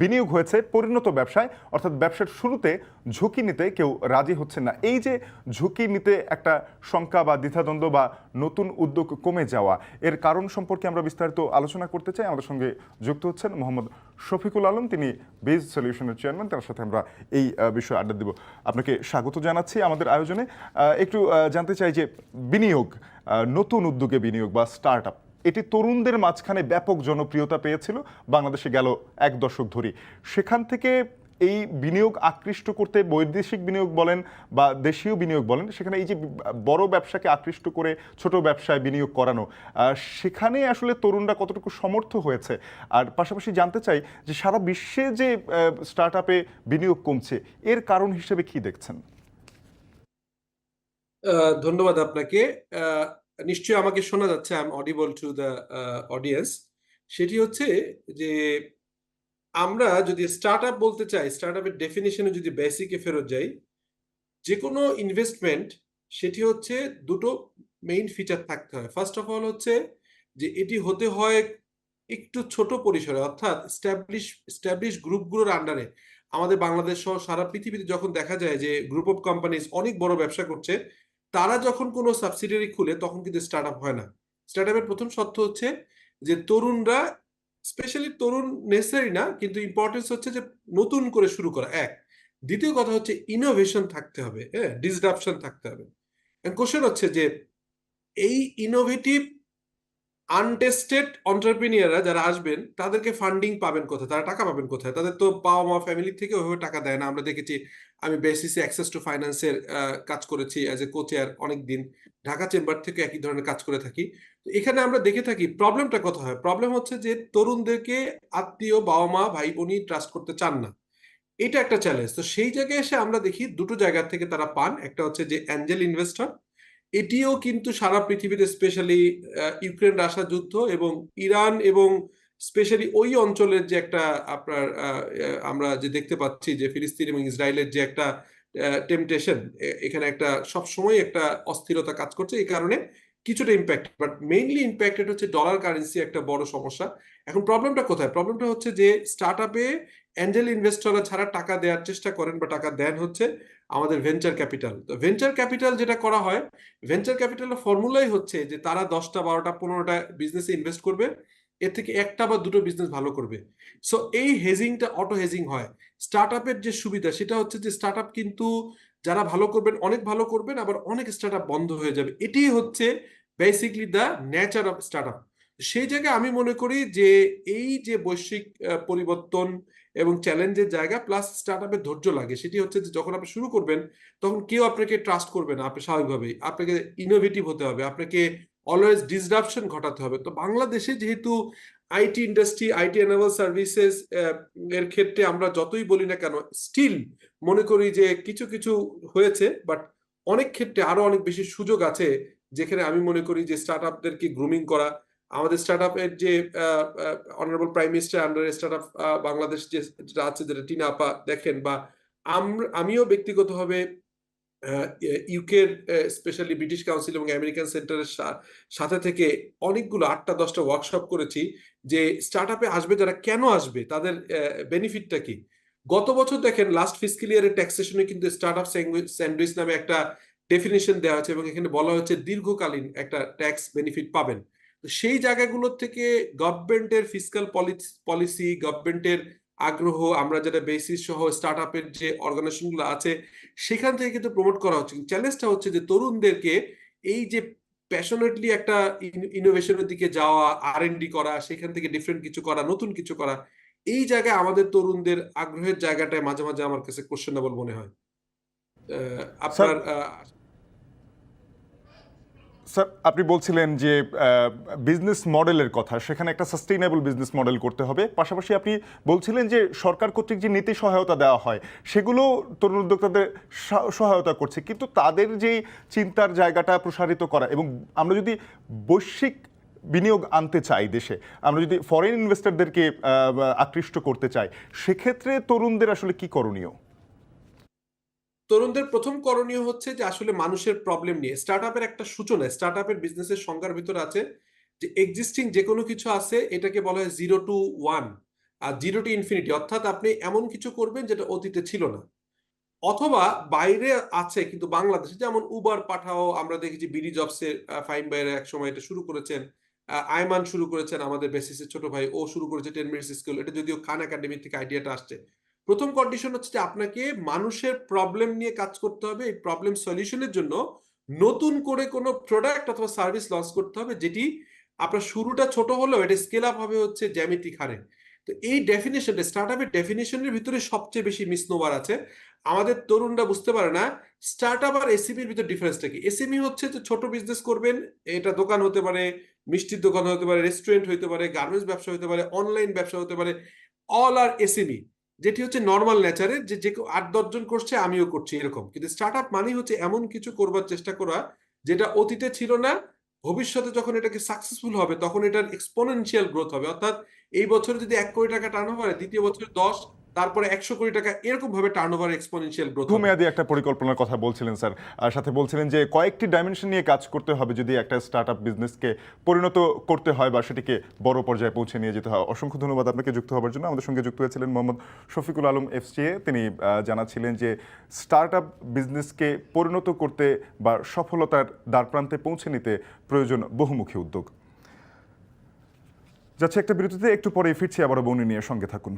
বিনিয়োগ হয়েছে পরিণত ব্যবসায়, অর্থাৎ ব্যবসার শুরুতে ঝুঁকি নিতে কেউ রাজি হচ্ছে না। এই যে ঝুঁকি নিতে একটা শঙ্কা বা দ্বিধাদ্বন্দ্ব বা নতুন উদ্যোগ কমে যাওয়া, এর কারণ সম্পর্কে আমরা বিস্তারিত আলোচনা করতে চাই। আমাদের সঙ্গে যুক্ত হচ্ছেন মোহাম্মদ শফিকুল আলম, তিনি বেজ সলিউশনের চেয়ারম্যান। তার সাথে আমরা এই বিষয়ে আড্ডা দিব। আপনাকে স্বাগত জানাচ্ছি আমাদের আয়োজনে। একটু জানতে চাই যে বিনিয়োগ নতুন উদ্যোগে বিনিয়োগ বা স্টার্ট আপ এটি তরুণদের মাঝখানে ব্যাপক জনপ্রিয়তা পেয়েছিল। বাংলাদেশে গেল এক দশক ধরে সেখান থেকে এই বিনিয়োগ আকৃষ্ট করতে বৈদেশিক বিনিয়োগ বলেন বা দেশীয় বিনিয়োগ বলেন, সেখানে এই যে বড় ব্যবসাকে আকৃষ্ট করে ছোট ব্যবসায় বিনিয়োগ করানো সেখানে আসলে তরুণরা কতটুকু সমর্থ হয়েছে? আর পাশাপাশি জানতে চাই যে সারা বিশ্বে যে স্টার্ট আপে বিনিয়োগ কমছে, এর কারণ হিসেবে কি দেখছেন? ধন্যবাদ আপনাকে। নিশ্চয়ই আমাকে শোনা যাচ্ছে I am audible to the audience সেটি হচ্ছে যে, আমরা যদি স্টার্ট আপ বলতে চাই স্টার্ট আপের ডেফিনেশনে যদি বেসিকে ফেরত যাই যে কোনো ইনভেস্টমেন্ট সেটি হচ্ছে দুটো মেইন ফিচার থাকতে হয়। ফার্স্ট অফ অল হচ্ছে যে, এটি হতে হয় একটু ছোট পরিসরে, অর্থাৎ স্ট্যাবলিশ স্ট্যাবলিশ গ্রুপগুলোর আন্ডারে আমাদের বাংলাদেশ সহ সারা পৃথিবীতে যখন দেখা যায় যে গ্রুপ অফ কোম্পানিজ অনেক বড় ব্যবসা করছে তারা যখন কোনো সাবসিডিয়ারি খুলে, তখন কিন্তু স্টার্ট হয় না। স্টার্ট আপের প্রথম শর্ত হচ্ছে যে, তরুণরা স্পেশালি তরুণ নেসেসারি না, কিন্তু ইম্পর্টেন্স হচ্ছে যে, নতুন করে শুরু করা। এক। দ্বিতীয় কথা হচ্ছে ইনোভেশন থাকতে হবে হ্যাঁ? ডিসডাপশন থাকতে হবে। কোশ্চেন হচ্ছে যে, এই ইনোভেটিভ আনটেস্টেড অন্টারপ্রিনিয়াররা যারা আসবেন, তাদেরকে ফান্ডিং পাবেন কোথায়? তারা টাকা পাবেন কোথায়? তাদের তো বাবা মা ফ্যামিলি থেকে ওইভাবে টাকা দেয় না। আমরা দেখেছি, আমি বেসিসে অ্যাক্সেস টু ফাইন্যান্সের কাজ করেছি অ্যাজ এ কোচেয়ার অনেক দিন ঢাকা চেম্বার থেকে একই ধরনের কাজ করে থাকি। এখানে আমরা দেখে থাকি প্রবলেমটা কত হয়? প্রবলেম হচ্ছে যে তরুণদেরকে আত্মীয়, বাবা মা, ভাই, বোনই ট্রাস্ট করতে চান না। এটা একটা চ্যালেঞ্জ তো সেই জায়গায় এসে আমরা দেখি, দুটো জায়গা থেকে তারা পান। একটা হচ্ছে যে অ্যাঞ্জেল ইনভেস্টর এটিও কিন্তু সারা পৃথিবীতে স্পেশালি ইউক্রেন রাশিয়া যুদ্ধ এবং ইরান এবং স্পেশালি ওই অঞ্চলের যে একটা আপনার আমরা যে দেখতে পাচ্ছি যে ফিলিস্তিন এবং ইসরায়েলের যে একটা টেম্পটেশন এখানে একটা সব সময় একটা অস্থিরতা কাজ করছে। এই কারণে কিছুটা ইম্প্যাক্ট বাট মেইনলি ইম্প্যাক্টেড হচ্ছে ডলার কারেন্সি একটা বড় সমস্যা। এখন প্রবলেমটা কোথায়? প্রবলেমটা হচ্ছে যে স্টার্ট আপে অ্যাঞ্জেল ইনভেস্টররা ছাড়া টাকা দেওয়ার চেষ্টা করেন বা টাকা দেন হচ্ছে আমাদের ভেঞ্চার ক্যাপিটাল। তো ভেঞ্চার ক্যাপিটাল যেটা করা হয়, ভেঞ্চার ক্যাপিটালের ফর্মুলাই হচ্ছে যে তারা দশটা, বারোটা, পনেরোটা বিজনেসে ইনভেস্ট করবে, এর থেকে একটা বা দুটো বিজনেস ভালো করবে। সো এই হেজিংটা অটো হেজিং হয়। স্টার্ট যে সুবিধা, সেটা হচ্ছে যে স্টার্ট কিন্তু যারা ভালো করবেন, অনেক ভালো করবেন, আবার অনেক স্টার্ট বন্ধ হয়ে যাবে। এটি হচ্ছে basically the nature of start সেই জায়গায় আমি মনে করি যে এই যে বৈশ্বিক পরিবর্তন এবং চ্যালেঞ্জের জায়গা প্লাস স্টার্ট আপের ধৈর্য লাগে। সেটি হচ্ছে যে যখন আপনি শুরু করবেন, তখন কেউ আপনাকে ট্রাস্ট করবে না, আপনি স্বাভাবিকভাবেই। আপনাকে ইনোভেটিভ হতে হবে, আপনাকে অলওয়েজ ডিসরাপশন ঘটাতে হবে। তো বাংলাদেশে যেহেতু IT industry IT enable services এর ক্ষেত্রে আমরা যতই বলি না কেন স্টিল মনে করি যে কিছু কিছু হয়েছে বাট অনেক ক্ষেত্রে আরও অনেক বেশি সুযোগ আছে, যেখানে আমি মনে করি যে স্টার্ট আপদেরকে গ্রুমিং করা আমাদের স্টার্ট আপের যে honourable prime minister under start up Bangladesh যে, যেটা আছে, যেটা টিনা আপা দেখেন বা আম- আমিও ব্যক্তিগতভাবে ইউকের স্পেশালি ব্রিটিশ কাউন্সিল এবং আমেরিকান সেন্টারের সাথে থেকে অনেকগুলো আটটা, দশটা ওয়ার্কশপ করেছি যে স্টার্ট আপে আসবে যারা কেন আসবে, তাদের বেনিফিটটা কি? গত বছর দেখেন লাস্ট ফিসকাল ইয়ারের ট্যাক্সেশনে কিন্তু স্টার্ট আপ স্যান্ডউইচ নামে একটা ডেফিনেশন দেওয়া হয়েছে এবং এখানে বলা হচ্ছে দীর্ঘকালীন একটা ট্যাক্স বেনিফিট পাবেন। সেই জায়গাগুলোর থেকে গভর্নমেন্টের ফিজিক্যাল পলিসি গভর্নমেন্টের আগ্রহ আমরা যেটা বেসিস সহ স্টার্ট আপের যে অর্গানাইজেশনগুলো আছে সেখান থেকে কিন্তু প্রমোট করা হচ্ছে। চ্যালেঞ্জটা হচ্ছে যে তরুণদেরকে এই যে প্যাশনেটলি একটা ইনোভেশনের দিকে যাওয়া আর করা সেখান থেকে ডিফারেন্ট কিছু করা নতুন কিছু করা এই জায়গায় আমাদের তরুণদের আগ্রহের জায়গাটায় মাঝে মাঝে আমার কাছে কোশ্চেনেবল মনে হয়। আহ, আপনার আহ, স্যার, আপনি বলছিলেন যে বিজনেস মডেলের কথা, সেখানে একটা সাস্টেইনেবল বিজনেস মডেল করতে হবে। পাশাপাশি আপনি বলছিলেন যে, সরকার কর্তৃক যে নীতি সহায়তা দেওয়া হয়, সেগুলো তরুণ উদ্যোক্তাদের সহায়তা করছে। কিন্তু তাদের যেই চিন্তার জায়গাটা প্রসারিত করা এবং আমরা যদি বৈশ্বিক বিনিয়োগ আনতে চাই দেশে, আমরা যদি ফরেন ইনভেস্টরদেরকে আকৃষ্ট করতে চাই, সেক্ষেত্রে তরুণদের আসলে কি করণীয়? তরুণদের প্রথম করণীয় হচ্ছে যে আসলে মানুষের প্রবলেম নিয়ে। স্টার্ট আপের একটা সূচনা স্টার্ট আপের বিজনেসের সংজ্ঞার ভিতরে আছে যে এক্সিস্টিং যে কোনো কিছু আছে, এটাকে বলা হয় জিরো টু ওয়ান আর জিরো টু ইনফিনিটি অর্থাৎ আপনি এমন কিছু করবেন যেটা অতীতে ছিল না। অথবা বাইরে আছে কিন্তু বাংলাদেশে, যেমন উবার পাঠাও, আমরা দেখেছি বিডি জবসের ফাইন বাইরে এক সময় এটা শুরু করেছেন। আয়মান শুরু করেছেন আমাদের বেসিসের ছোট ভাই। ও শুরু করেছে টেন মিনিটস স্কুল এটা যদিও খান একাডেমি থেকে আইডিয়াটা আসছে। প্রথম কন্ডিশন হচ্ছে যে আপনাকে মানুষের প্রবলেম নিয়ে কাজ করতে হবে, এই প্রবলেম সলিউশনের জন্য নতুন করে কোনো প্রোডাক্ট অথবা সার্ভিস লঞ্চ করতে হবে, যেটি আপনার শুরুটা ছোট হলেও এটা স্কেল আপ হবে হচ্ছে জ্যামিতিক হারে। তো এই ডেফিনেশনটা স্টার্ট আপের ডেফিনেশনের ভিতরে সবচেয়ে বেশি মিসনোভার আছে। আমাদের তরুণরা বুঝতে পারে না স্টার্ট আপ আর এসএমইর ভিতর ডিফারেন্সটা কি? এসএমই হচ্ছে যে ছোট বিজনেস করবেন, এটা দোকান হতে পারে, মিষ্টির দোকান হতে পারে রেস্টুরেন্ট হতে পারে গার্মেন্টস ব্যবসা হতে পারে অনলাইন ব্যবসা হতে পারে অল আর এসএমই যেটি হচ্ছে নর্মাল নেচারের যে যে আট দশজন করছে, আমিও করছি এরকম। কিন্তু স্টার্ট আপ মানেই হচ্ছে এমন কিছু করবার চেষ্টা করা যেটা অতীতে ছিল না, ভবিষ্যতে যখন এটাকে সাকসেসফুল হবে, তখন এটার এক্সপোনেনশিয়াল গ্রোথ হবে। অর্থাৎ এই বছরে যদি এক কোটি টাকা টানো হয়, দ্বিতীয় বছরে দশ তারপরে একশো কোটি টাকা এরকম ভাবে টার্ন ওভার এক্সপোনেনশিয়াল গ্রোথ হবে একটা পরিকল্পনার কথা বলছিলেন স্যার। আর সাথে বলছিলেন যে কয়েকটি ডাইমেনশন নিয়ে কাজ করতে হবে যদি একটা স্টার্ট আপ বিজনেসকে পরিণত করতে হয় বা সেটিকে বড় পর্যায়ে পৌঁছে নিয়ে যেতে হয়। অসংখ্য ধন্যবাদ আপনাকে যুক্ত হওয়ার জন্য। আমাদের সঙ্গে যুক্ত হয়েছিলেন মোহাম্মদ শফিকুল আলম এফসিএ। তিনি আহ, জানাচ্ছিলেন যে স্টার্ট আপ বিজনেসকে পরিণত করতে বা সফলতার দ্বারপ্রান্তে পৌঁছে নিতে প্রয়োজন বহুমুখী উদ্যোগ। যাচ্ছে একটা বিরতিতে একটু পরে ফিরছি আবারও বৌনি নিয়ে সঙ্গে থাকুন।